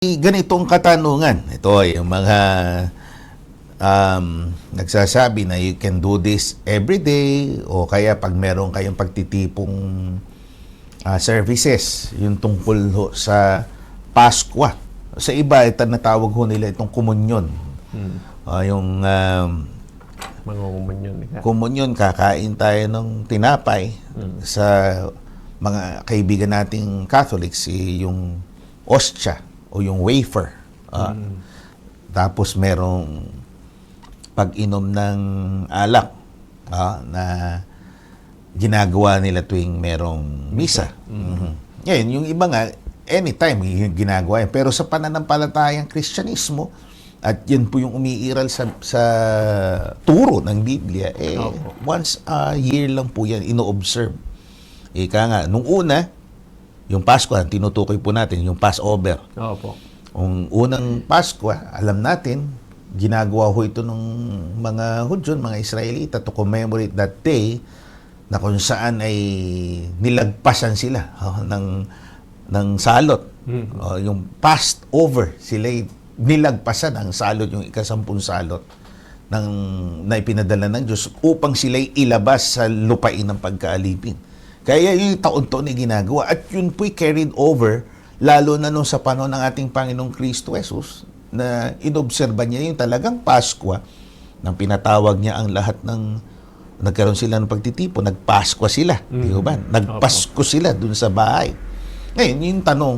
ganitong katanungan. Ito ay yung mga um, nagsasabi na you can do this every day o kaya pag meron kayong pagtitipong ah, services, yung tungkol ho sa Paskwa. Sa iba, ito natawag ho nila itong komunyon. Ah, yung um, Mga umunyon. Ika. komunyon, kakain tayo ng tinapay sa mga kaibigan nating Catholics, si yung ostya o yung wafer. Ah, Tapos merong pag-inom ng alak ah, na ginagawa nila tuwing merong misa. Mhm. Ngayon, yung iba nga, anytime yung ginagawa yan. Pero sa pananampalatayang Kristyanismo, at yun po yung umiiral sa, sa turo ng Biblia, eh, Opo. once a year lang po yan, ino-observe. Ika nga, nung una, yung Pasko, ang tinutukoy po natin, yung Passover. Opo. Ang unang Pasko, alam natin, ginagawa ho ito ng mga Hudyon, mga Israelita to commemorate that day na kung saan ay nilagpasan sila oh, ng ng salot. Oh, yung passed over sila nilagpasan ang salot yung ikasampung salot ng na ipinadala ng Diyos upang sila'y ilabas sa lupain ng pagkaalipin. Kaya yung taon-taon ay ginagawa at yun po'y carried over lalo na nung sa panahon ng ating Panginoong Kristo Jesus na inobserba niya yung talagang Paskwa nang pinatawag niya ang lahat ng nagkaroon sila ng pagtitipon, nagpaskwa sila, di ba? Nagpasko sila dun sa bahay. Ngayon, yung tanong,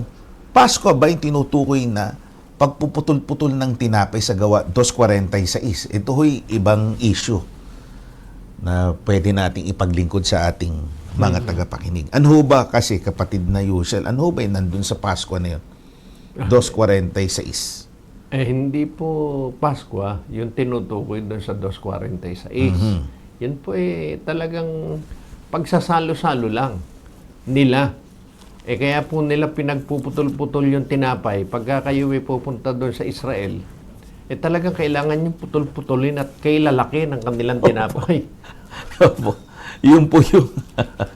Pasko ba yung tinutukoy na pagpuputol-putol ng tinapay sa gawa 246? Ito ho'y ibang issue na pwede nating ipaglingkod sa ating mga tagapakinig. Ano ba kasi, kapatid na Yusel, ano ba yung nandun sa Pasko na yun? 246. Eh, hindi po Pasko, ah, yung tinutukoy doon sa 246. Yun po eh, talagang pagsasalo-salo lang nila. Eh, kaya po nila pinagpuputol-putol yung tinapay. Pagka kayo ay pupunta doon sa Israel, eh talagang kailangan yung putol-putulin at kailalaki ng kanilang tinapay. Opo. Yun po yung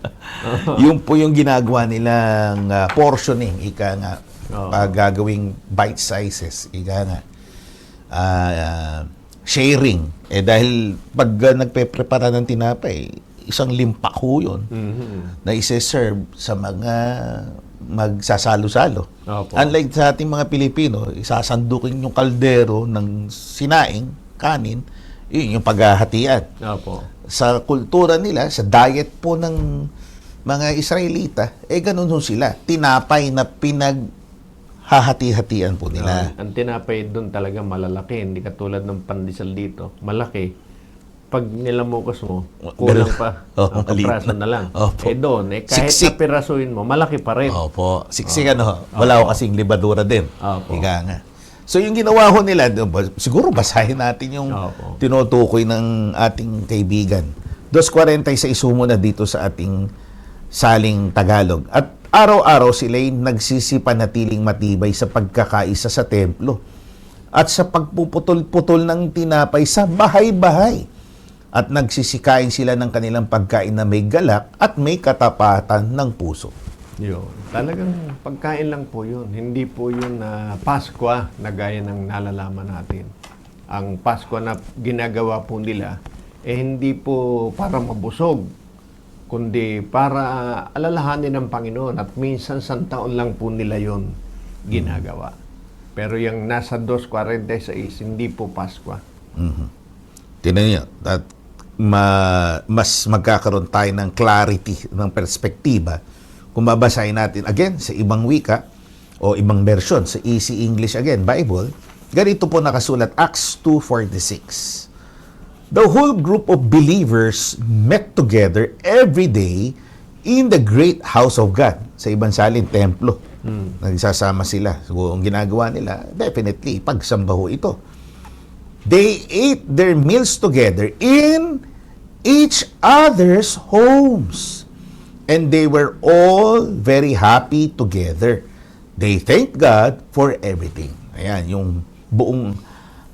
yun po yung ginagawa nilang ah, portioning ika nga Oo. pag gagawing bite sizes ika nga Ah, ah, sharing eh dahil pag ah, nagpe-prepara ng tinapay isang limpak ho yun Mhm. na ise-serve sa mga magsasalo-salo. Opo. Unlike sa ating mga Pilipino, isasandukin yung kaldero ng sinaing, kanin, yun yung paghahatian Opo. sa kultura nila, sa diet po ng mga Israelita, eh ganun ho sila. Tinapay na pinaghahati-hatian po nila. Ah, ang tinapay doon talaga malalaki, hindi katulad ng pandesal dito. Malaki. Pag nilamukos mo, kulang pa. Oh, kapraso na. na lang. Opo. Eh doon, eh, kahit Siksik. na pirasuin mo, malaki pa rin. Opo. Siksik ano, wala ko kasing libadura din. Opo. Ika nga. So yung ginawa ho nila, siguro basahin natin yung Opo. tinutukoy ng ating kaibigan. 2.46 sumo na dito sa ating saling Tagalog. At araw-araw sila'y nagsisipanatiling matibay sa pagkakaisa sa templo at sa pagpuputol-putol ng tinapay sa bahay-bahay. At nagsisikain sila ng kanilang pagkain na may galak at may katapatan ng puso. Yun. Talagang pagkain lang po yun. Hindi po yun na Pasko ah, na gaya ng nalalaman natin. Ang Pasko na ginagawa po nila, eh hindi po para mabusog, kundi para alalahanin ng Panginoon at minsan sa taon lang po nila yon ginagawa. Pero yung nasa 2.46, hindi po Pasko. Mhm. Tingnan niyo, at ma- mas magkakaroon tayo ng clarity, ng perspektiba kung babasahin natin again sa ibang wika o ibang version sa Easy English again, Bible, ganito po nakasulat, Acts 2.46. The whole group of believers met together every day in the great house of God. Sa ibang salin, templo. Nagsasama sila. So, ang ginagawa nila, definitely, pagsamba ho ito. They ate their meals together in each other's homes. And they were all very happy together. They thanked God for everything. Ayan, yung buong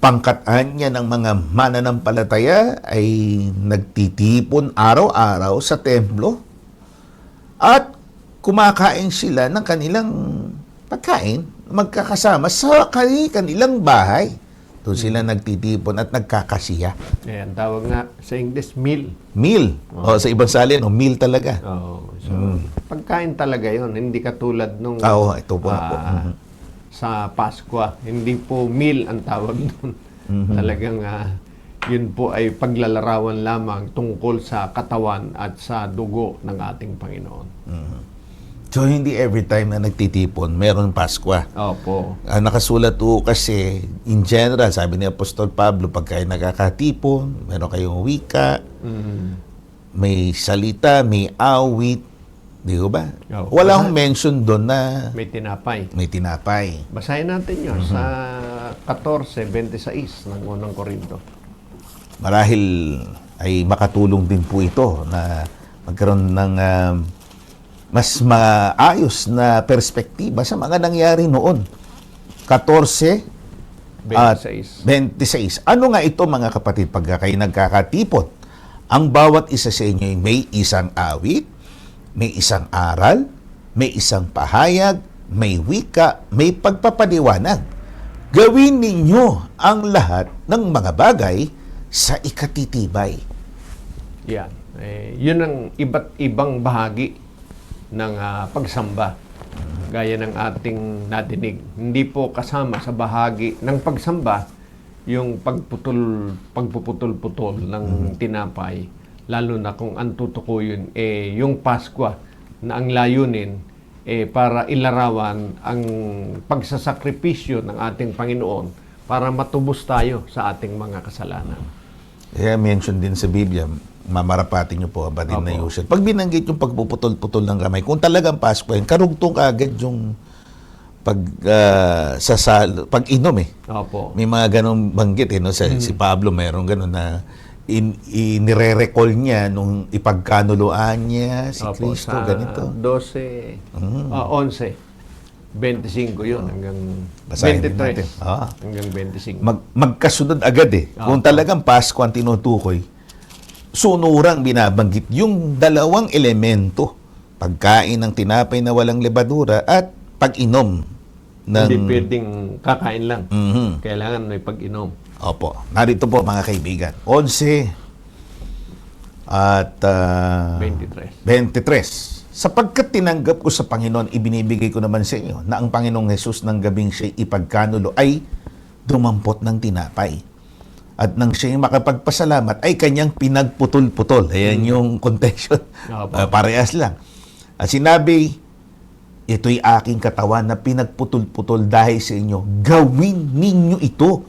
pangkataan niya ng mga mananampalataya ay nagtitipon araw-araw sa templo at kumakain sila ng kanilang pagkain magkakasama sa kani- kanilang bahay. Doon sila nagtitipon at nagkakasiya. Ayan, tawag nga sa English, meal. Meal. O sa ibang salin, o meal talaga. Oo. So, pagkain talaga yon Hindi katulad nung Mm. Ah, oo, ito po. ah, po. Mhm. sa Pasko. Hindi po meal ang tawag doon. Mhm. Talagang ah, yun po ay paglalarawan lamang tungkol sa katawan at sa dugo ng ating Panginoon. So, hindi every time na nagtitipon, meron Pasko. Opo. Ah, nakasulat po kasi, in general, sabi ni Apostol Pablo, pag kayo nakakatipon, meron kayong wika, Mm. may salita, may awit, di ba? Oo. Wala akong mention doon na May tinapay. may tinapay. Basahin natin yun Mhm. sa 14.26 ng unang Korinto. Marahil ay makatulong din po ito na magkaroon ng um, mas maayos na perspektiba sa mga nangyari noon. 14 at 26. 26. Ano nga ito mga kapatid pagka kayo nagkakatipon? Ang bawat isa sa inyo ay may isang awit, may isang aral, may isang pahayag, may wika, may pagpapaliwanag. Gawin ninyo ang lahat ng mga bagay sa ikatitibay. Yan. Eh, yun ang iba't ibang bahagi ng ah, pagsamba. Gaya ng ating nadinig. Hindi po kasama sa bahagi ng pagsamba yung pagputol, pagpuputol-putol ng tinapay. Lalo na kung ang tutukuyin eh yung Pasko na ang layunin eh para ilarawan ang pagsasakripisyo ng ating Panginoon para matubos tayo sa ating mga kasalanan. Kaya mention din sa Biblia, mamarapatin nyo po, batid na Opo. Yusef. Pag binanggit yung pagpuputol-putol ng kamay, kung talagang Pasko yan, karugtong agad yung pag ah, sasal, pag inom eh. Opo. May mga ganong banggit eh, no? Sa, si Pablo meron ganon na in, inire-recall niya nung ipagkanuluan niya si Opo, Kristo, sa ganito. 12, Mm. ah, 11, 25 yun hanggang Basahin din 23. natin. Ah. Hanggang 25. Mag, magkasunod agad eh. Kung Opo. talagang Pasko ang tinutukoy, sunurang binabanggit yung dalawang elemento. Pagkain ng tinapay na walang lebadura at pag-inom ng... Hindi pwedeng kakain lang. Mhm. Kailangan may pag-inom. Opo. Narito po mga kaibigan. 11 at ah, 23. 23. Sapagkat tinanggap ko sa Panginoon, ibinibigay ko naman sa inyo na ang Panginoong Jesus ng gabing siya ipagkanulo ay dumampot ng tinapay. At nang siya makapagpasalamat ay kanyang pinagputol-putol. Ayan yung contention. Ah, parehas lang. At sinabi, ito'y aking katawan na pinagputol-putol dahil sa inyo. Gawin ninyo ito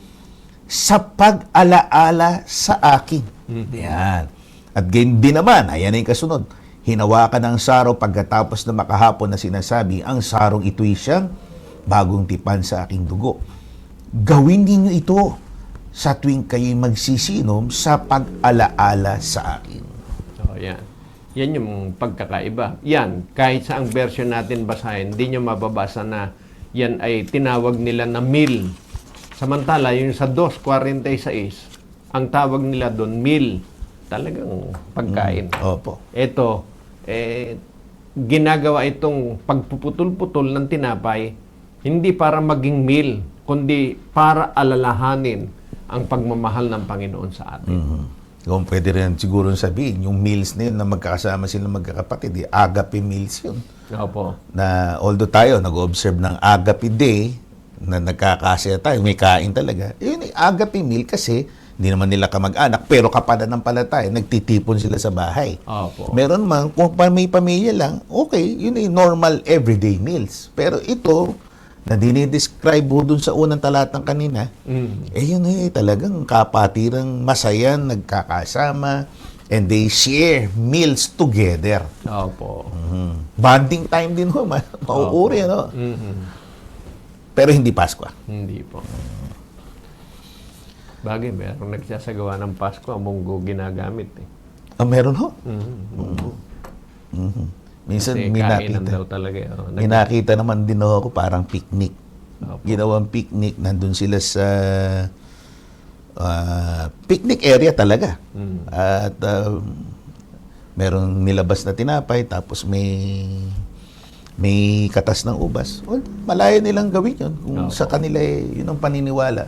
sa pag-alaala sa akin. Yan. At gayon din naman, ayan na yung kasunod. Hinawakan ng saro pagkatapos na makahapon na sinasabi, ang sarong ito'y siyang bagong tipan sa aking dugo. Gawin ninyo ito sa tuwing kayo'y magsisinom sa pag-alaala sa akin. So, yan. Yan yung pagkakaiba. Yan, kahit sa ang version natin basahin, hindi nyo mababasa na yan ay tinawag nila na meal. Samantala, yung sa 2.46, ang tawag nila doon meal. Talagang pagkain. Opo. Ito, eh, ginagawa itong pagpuputol-putol ng tinapay hindi para maging meal, kundi para alalahanin ang pagmamahal ng Panginoon sa atin. Mhm. Kung pwede rin siguro sabihin, yung meals na yun na magkakasama sila magkakapatid, agape meals yun. Opo. Na although tayo nag-observe ng agape day, na nagkakasaya tayo, may kain talaga. Yun, eh, agape meal kasi hindi naman nila kamag-anak, pero kapanampalataya, nagtitipon sila sa bahay. Opo. Meron man, kung may pamilya lang, okay, yun ay normal everyday meals. Pero ito, na dinidescribe mo dun sa unang talatang kanina, Mm. eh yun eh, talagang kapatirang masaya, nagkakasama, and they share meals together. Opo. Mhm. Bonding time din ho, ma- mauuri, ano? Mhm. Pero hindi Pasko. Hindi po. Bagay, meron nagsasagawa ng Pasko, ang munggo ginagamit eh. Ah, meron ho. Mhm. Munggo. Mhm. Minsan Kasi may kainan nakita. daw talaga. Oh, May nakita naman din ako parang picnic. Opo. Ginawang picnic, nandun sila sa ah, picnic area talaga. Mm. At um, merong nilabas na tinapay, tapos may may katas ng ubas, well, malaya nilang gawin yun kung Oo. sa kanila eh, yun ang paniniwala.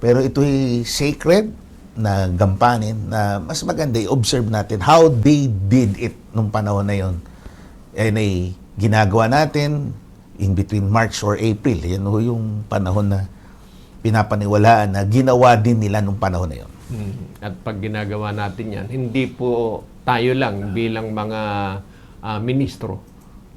Pero ito'y sacred na gampanin na mas maganda i-observe natin how they did it nung panahon na yon. And ay ginagawa natin in between March or April. Yan ho yung panahon na pinapaniwalaan na ginawa din nila nung panahon na yon. Mm. At pag ginagawa natin yan, hindi po tayo lang bilang mga ah, ministro,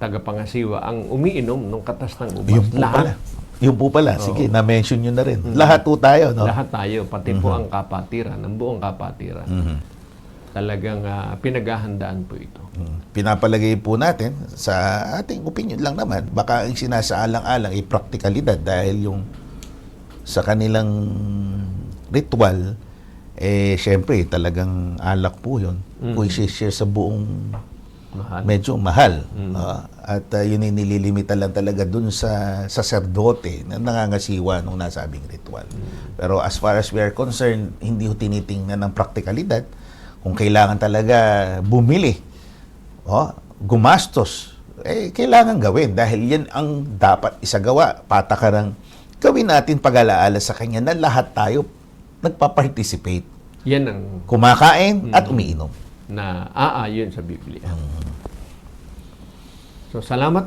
tagapangasiwa, ang umiinom ng katas ng ubas. Yun po Lahat. pala. Yun po pala. Sige, na-mention nyo na rin. Lahat po tayo, no? Lahat tayo, pati po ang kapatiran, ang buong kapatiran. Mhm. Talagang ah, pinaghahandaan po ito. Mm. Pinapalagay po natin sa ating opinion lang naman. Baka ang sinasaalang-alang ay praktikalidad dahil yung sa kanilang ritual, eh, syempre, talagang alak po yun. Kung isi-share sa buong Mahal. medyo mahal. Ah, at uh, yun ay nililimita lang talaga dun sa saserdote na nangangasiwa nung nasabing ritual. Pero as far as we are concerned, hindi ho tinitingnan ng praktikalidad. Kung kailangan talaga bumili, oh, gumastos, eh, kailangan gawin dahil yan ang dapat isagawa. Patakarang gawin natin pag-alaala sa kanya na lahat tayo nagpa-participate. Yan ang Kumakain at umiinom. na aayon sa Biblia. So salamat